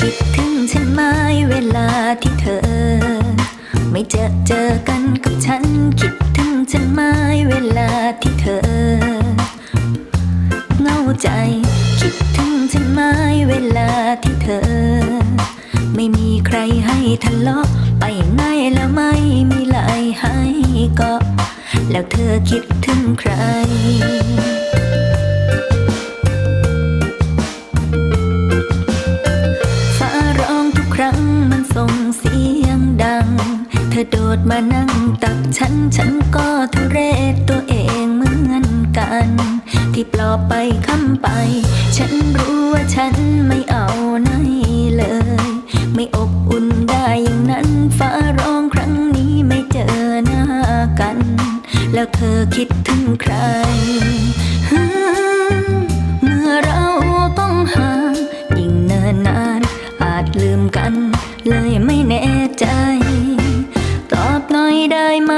คิดถึงฉันไหมเวลาที่เธอ ไม่เจอเจอกันกับฉัน คิดถึงฉันไหมเวลาที่เธอเงาใจ คิดถึงฉันไหมเวลาที่เธอ ไม่มีใครให้ทะเลาะไปไหนแล้วไม่มีไหลให้กาะแล้วเธอคิดถึงใคร เสียงดัง เธอโดดมานั่งตักฉัน ฉันก็ทุเรศตัวเองเหมือนกัน ที่ปลอบไปคำไป ฉันรู้ว่าฉันไม่เอาไหนเลย ไม่อบอุ่นได้อย่างนั้นฟ้าร้องครั้งนี้ไม่เจอหน้ากัน แล้วเธอคิดถึงใคร กัน เลยไม่แน่ใจ ตอบหน่อยได้ไหม